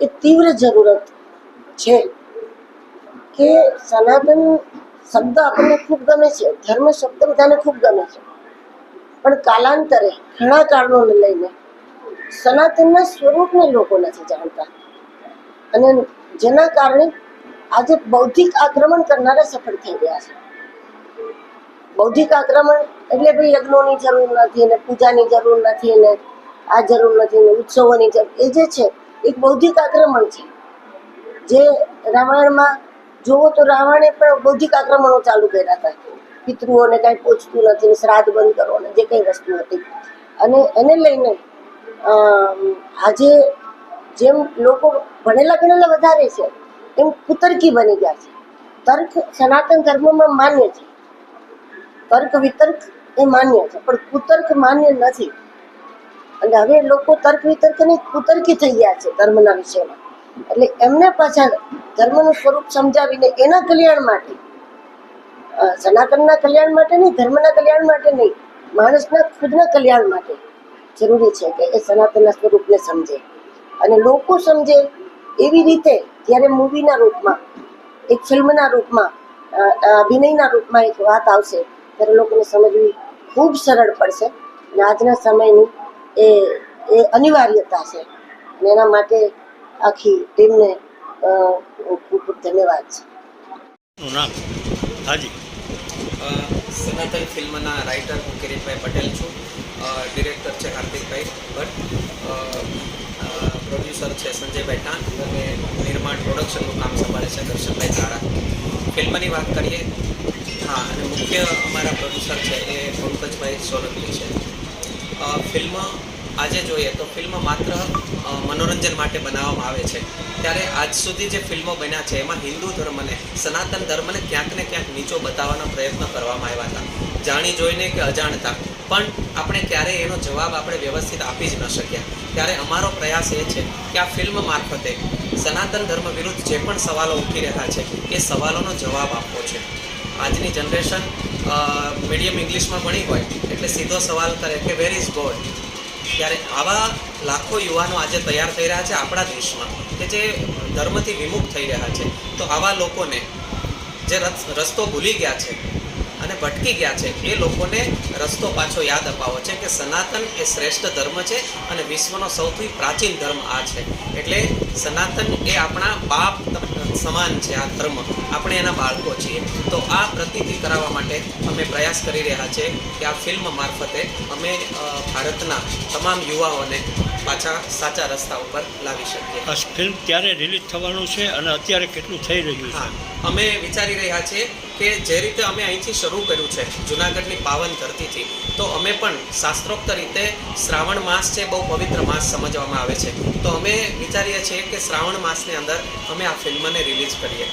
એ તીવ્ર જરૂરત છે કે સનાતન શબ્દ આપણને ખૂબ ગમે છે, ધર્મ શબ્દ બધાને ખૂબ ગમે છે. પણ કાલાંતરે ઘણા કારણોને લઈને સનાતનના સ્વરૂપને લોકો નથી જાણતા. અને જેના કારણે આજે બૌદ્ધિક આક્રમણ કરનારા સફળ થઈ ગયા છે. બૌદ્ધિક આક્રમણ એટલે ભાઈ યજ્ઞોની જરૂર નથી ને પૂજાની જરૂર નથી ને આ જરૂર નથી ને ઉત્સવોની જરૂર, એ જે છે એક બૌદ્ધિક આક્રમણ છે. જે રામાયણમાં જુઓ તો રાવણે પણ બૌદ્ધિક આક્રમણો ચાલુ કર્યા હતા. પિતૃઓને કાંઈ પૂછતું નથી શ્રાદ્ધ બંધ કરો ને જે કંઈ વસ્તુ હતી. અને એને લઈને આજે જેમ લોકો ભણેલા ગણેલા વધારે છે, એમ કુતર્કી બની ગયા છે. તર્ક સનાતન ધર્મમાં માન્ય છે. તર્ક વિતર્ક એ માન્ય છે, પણ કુતર્ક માન્ય નથી. અને હવે લોકો તર્ક વિતર્કની કુતર્કી થઈ ગયા છે ધર્મના વિષયમાં એટલે એમને પાછા ધર્મનું સ્વરૂપ સમજાવીને એના કલ્યાણ માટે સનાતનના કલ્યાણ માટે નહીં, ધર્મના કલ્યાણ માટે નહીં, માણસના ખુદના કલ્યાણ માટે જરૂરી છે કે એ સનાતનના સ્વરૂપને સમજે. અને લોકો સમજે એવી રીતે જ્યારે મૂવીના રૂપમાં, એક ફિલ્મના રૂપમાં અભિનયના રૂપમાં એક વાત આવશે, ત્યારે લોકોને સમજવી ખૂબ સરળ પડશે. અને આજના સમયની એ એ અનિવાર્યતા છે. અને એના માટે આખી ટીમને ખૂબ ખૂબ ધન્યવાદ છે. નામ? હાજી. સનાતન ફિલ્મના રાઇટર હું કિરીટભાઈ પટેલ છું. ડિરેક્ટર છે હાર્દિકભાઈ ભટ્ટ. પ્રોડ્યુસર છે સંજયભાઈ ટાંક અને નિર્માણ પ્રોડક્શનનું કામ સંભાળે છે દર્શનભાઈ ધારા ફિલ્મની વાત કરીએ હા અને મુખ્ય અમારા પ્રોડ્યુસર છે એ પંકજભાઈ સોલંકી છે. ફિલ્મ આજે જોઈએ તો ફિલ્મ માત્ર મનોરંજન માટે બનાવવામાં આવે છે. ત્યારે આજ સુધી જે ફિલ્મો બન્યા છે, એમાં હિન્દુ ધર્મને સનાતન ધર્મને ક્યાંક ને ક્યાંક નીચો બતાવવાનો પ્રયત્ન કરવામાં આવ્યા હતા. જાણી જોઈને કે અજાણતા. પણ આપણે ક્યારેય એનો જવાબ આપણે વ્યવસ્થિત આપી જ ન શક્યા. ત્યારે અમારો પ્રયાસ એ છે કે આ ફિલ્મ મારફતે સનાતન ધર્મ વિરુદ્ધ જે પણ સવાલો ઉઠી રહ્યા છે, એ સવાલોનો જવાબ આપવો છે. આજની જનરેશન મીડિયમ ઇંગ્લિશમાં ભણી હોય એટલે સીધો સવાલ કરે કે વેર ઇઝ ગોડ ત્યારે આવા લાખો યુવાનો આજે તૈયાર થઈ રહ્યા છે આપણા દેશમાં કે જે ધર્મથી વિમુખ થઈ રહ્યા છે. તો આવા લોકોને જે રસ- રસ્તો ભૂલી ગયા છે અને ભટકી ગયા છે, એ લોકોને રસ્તો પાછો યાદ અપાવો છે કે સનાતન એ શ્રેષ્ઠ ધર્મ છે અને વિશ્વનો સૌથી પ્રાચીન ધર્મ આ છે. એટલે સનાતન એ આપણા બાપ સમાન છે આ ધર્મ. આપણે એના બાળકો છીએ. તો આ પ્રતિતિ કરાવવા માટે અમે પ્રયાસ કરી રહ્યા છીએ કે આ ફિલ્મ મારફતે અમે ભારતના તમામ યુવાઓને પાછા સાચા રસ્તા ઉપર લાવી શકીએ. આ ફિલ્મ ક્યારે રિલીઝ થવાનું છે અને અત્યારે કેટલું થઈ રહ્યું છે? અમે વિચારી રહ્યા છીએ કે જે રીતે અમે અહીંથી શરૂ કર્યું છે, જુનાગઢની પાવન ધરતીથી, તો અમે પણ શાસ્ત્રોક્ત રીતે શ્રાવણ માસ છે, બહુ પવિત્ર માસ સમજવામાં આવે છે. તો અમે વિચારીએ છીએ કે શ્રાવણ માસની અંદર અમે આ ફિલ્મને રિલીઝ કરીએ.